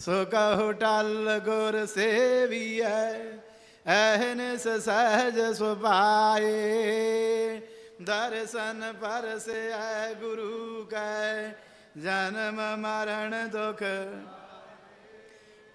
ਸੋ ਕਹੋ ਟਲ ਗੁਰ ਸੇਵੀਐ ਐਹਨਿਸ ਸਹਿਜ ਸੁਭਾਏ। ਦਰਸ਼ਨ ਪਰਸੈ ਗੁਰੂ ਕੈ, ਜਨਮ ਮਰਨ ਦੁਖ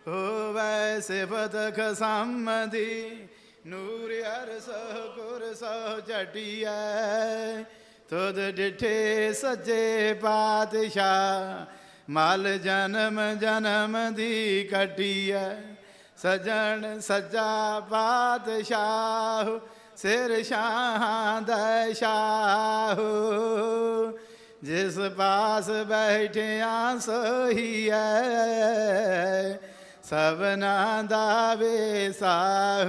ਹੋਵੈ ਸਿਫਤ ਖਸਮਦੀ। ਨੂਰ ਅਰਸ ਗੁਰ ਸੋ ਚਟਿਐ ਤੁਧ ਡਿਠੇ ਸੱਜੇ ਪਾਤਸ਼ਾਹ। ਮਲ ਜਨਮ ਜਨਮ ਦੀ ਕਟਿਐ ਸਜਣ ਸੱਜਾ ਪਾਤਸ਼ਾਹ ਸਿਰ ਸ਼ਾਹ ਦਾ ਸ਼ਾਹ। ਜਿਸ ਪਾਸ ਬੈਠਿਆ ਸੋਹੀ ਸੋਹੀਐ, ਸਭਨਾ ਦਾ ਵੇਸਾਹ।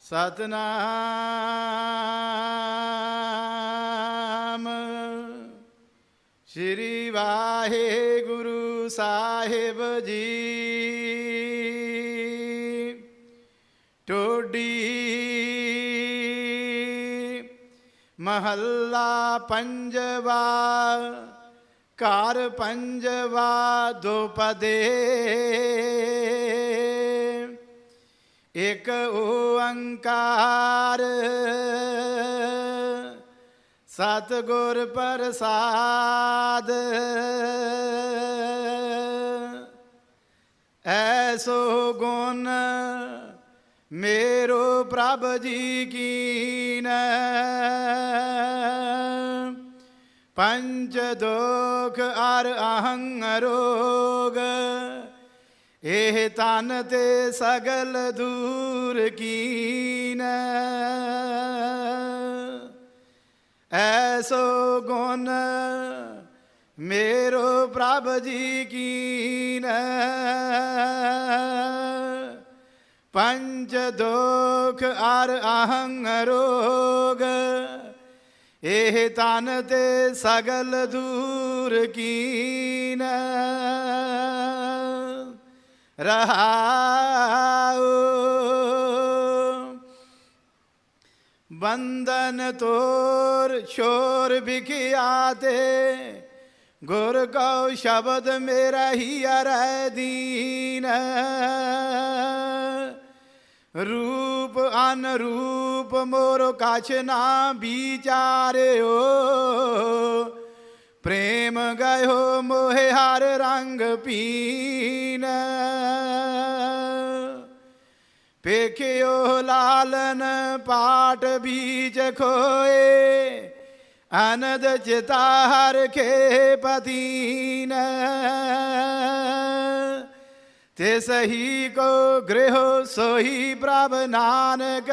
ਸਤਨਾਮ ਸ਼੍ਰੀ ਵਾਹਿਗੁਰੂ ਸਾਹਿਬ ਜੀ। ਟੋਡੀ ਮਹੱਲਾ ਪੰਜਵਾ ਘਰ ਪੰਜਵਾ ਦੁਪਦੇ। ਇਕ ਓੰਕਾਰ ਸਤਿਗੁਰ ਪ੍ਰਸਾਦ। ਐਸੋ ਗੁਣ ਮੇਰੋ ਪ੍ਰਭ ਜੀ ਕੀਨ। ਪੰਜ ਦੋਖ ਅਰ ਅਹੰਗ ਰੋਗ, ਇਹ ਤਨ ਤੇ ਸਗਲ ਦੂਰ ਕੀਨ। ਸੋ ਗੁਣ ਮੇਰੋ ਪ੍ਰਭ ਜੀ ਕੀਨ ਪੰਜ ਦੋਖ ਅਰ ਅਹੰਗ ਰੋਗ, ਇਹ ਤਨ ਤੇ ਸਗਲ ਦੂਰ ਕੀਨ ਰਹਾਉ ਬੰਦਨ ਤੋਰ ਸ਼ੋਰ ਵਿਖਿਆ ਤੇ ਗੁਰ ਕਉ ਸ਼ਬਦ ਮੇਰਾ ਹੀ ਅਰੈ ਦੀਨ। ਰੂਪ ਅਨਰੂਪ ਮੋਰ ਕਛ ਨਾ ਵਿਚਾਰਿਓ। ਪ੍ਰੇਮ ਗਇਓ ਮੋਹਿ ਹਰ ਰੰਗ ਪੀਨ। ਪੇਖਿਓ ਲਾਲਨ ਪਾਟ ਬੀਜ ਖੋਏ। ਆਨੰਦ ਚਿਤਾ ਹਰ ਖੇ ਪਤੀਨ ਤੇ ਸਹੀ ਕੋ ਗ੍ਰਹ ਸੋਹੀ ਪ੍ਰਭ ਨਾਨਕ।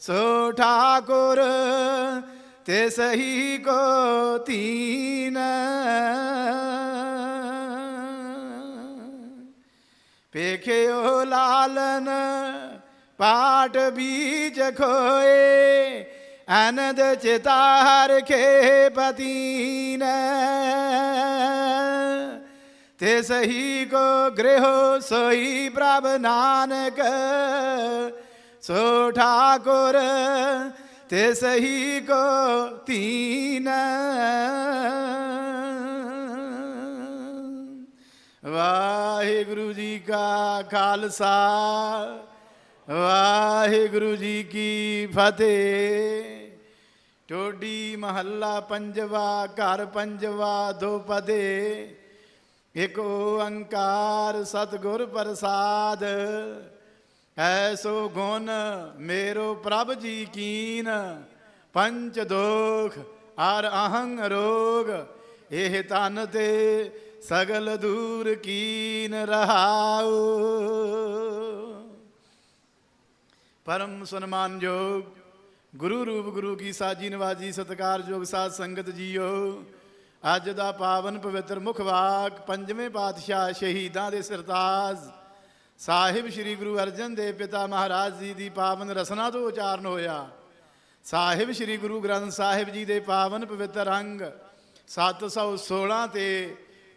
ਸੋ ਠਾਕੁਰ, ਤੇ ਸਹੀ ਕੋ ਤੀਨ। ਪੇਖਿਓ ਲਾਲਨ, ਪਾਟ ਬੀਜ ਖੋਏ। ਅਨੰਦ ਚਿਤਾਰ ਖੇ ਪਤੀਨ ਤੇ ਸਹੀ ਕੋ ਗ੍ਰਹ ਸੋਈ ਪ੍ਰਭ ਨਾਨਕ। ਸੋ ਠਾਕੁਰ, ਤੇ ਸਹੀ ਕੋ ਤੀਨ। ਵਾਹਿਗੁਰੂ ਜੀ ਕਾ ਖਾਲਸਾ, ਵਾਹਿਗੁਰੂ ਜੀ ਕੀ ਫਤਿਹ। ਟੋਡੀ ਮਹੱਲਾ ਪੰਜਵਾ, ਘਰ ਪੰਜਵਾ, ਦੋ ਪਦੇ। ਇਕ ਓੰਕਾਰ ਸਤਿਗੁਰ ਪ੍ਰਸਾਦ। ਐਸੋ ਗੁਣ ਮੇਰੋ ਪ੍ਰਭ ਜੀ ਕੀਨ। ਪੰਚ ਦੋਖ ਆਰ ਅਹੰਗ ਰੋਗ, ਇਹ ਤਨ ਤੇ ਸਗਲ ਦੂਰ ਕੀਨ ਰਹਾਉ। ਪਰਮ ਸਨਮਾਨਯੋਗ ਗੁਰੂ ਰੂਪ ਗੁਰੂ ਕੀ ਸਾਜੀ ਨਵਾਜੀ ਸਤਿਕਾਰਯੋਗ ਸਾਧ ਸੰਗਤ ਜੀਓ। ਅੱਜ ਦਾ ਪਾਵਨ ਪਵਿੱਤਰ ਮੁਖ ਵਾਕ, ਪੰਜਵੇਂ ਪਾਤਸ਼ਾਹ ਸ਼ਹੀਦਾਂ ਦੇ ਸਰਤਾਜ। ਸਾਹਿਬ ਸ੍ਰੀ ਗੁਰੂ ਅਰਜਨ ਦੇਵ ਪਿਤਾ ਮਹਾਰਾਜ ਜੀ ਦੀ ਪਾਵਨ ਰਸਨਾ ਤੋਂ ਉਚਾਰਨ ਹੋਇਆ। ਸਾਹਿਬ ਸ੍ਰੀ ਗੁਰੂ ਗ੍ਰੰਥ ਸਾਹਿਬ ਜੀ ਦੇ ਪਾਵਨ ਪਵਿੱਤਰ ਅੰਗ 716 ਤੇ